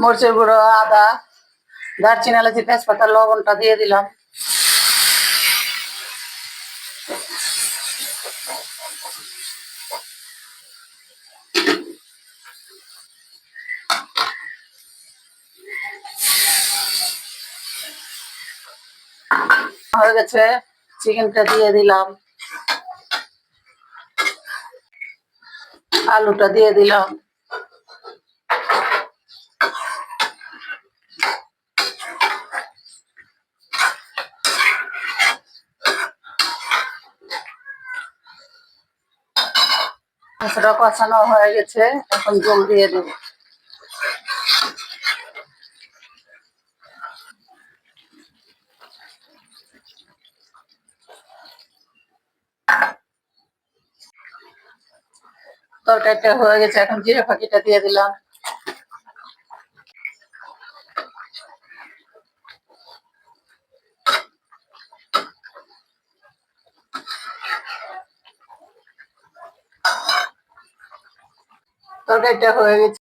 মরিচের গুঁড়ো, আদা, দারচিনি, এলাচি, তেজপাতা, লবণটা দিয়ে দিলাম। হয়ে গেছে, চিকেনটা দিয়ে দিলাম। আলুটা দিয়ে দিলাম। মাংসটা কষানো হয়ে গেছে, এখন জল দিয়ে দেব। তরকারিটা হয়ে গেছে, এখন জিরে ফাঁকিটা দিয়ে দিলাম। তরকারিটা হয়ে গেছে।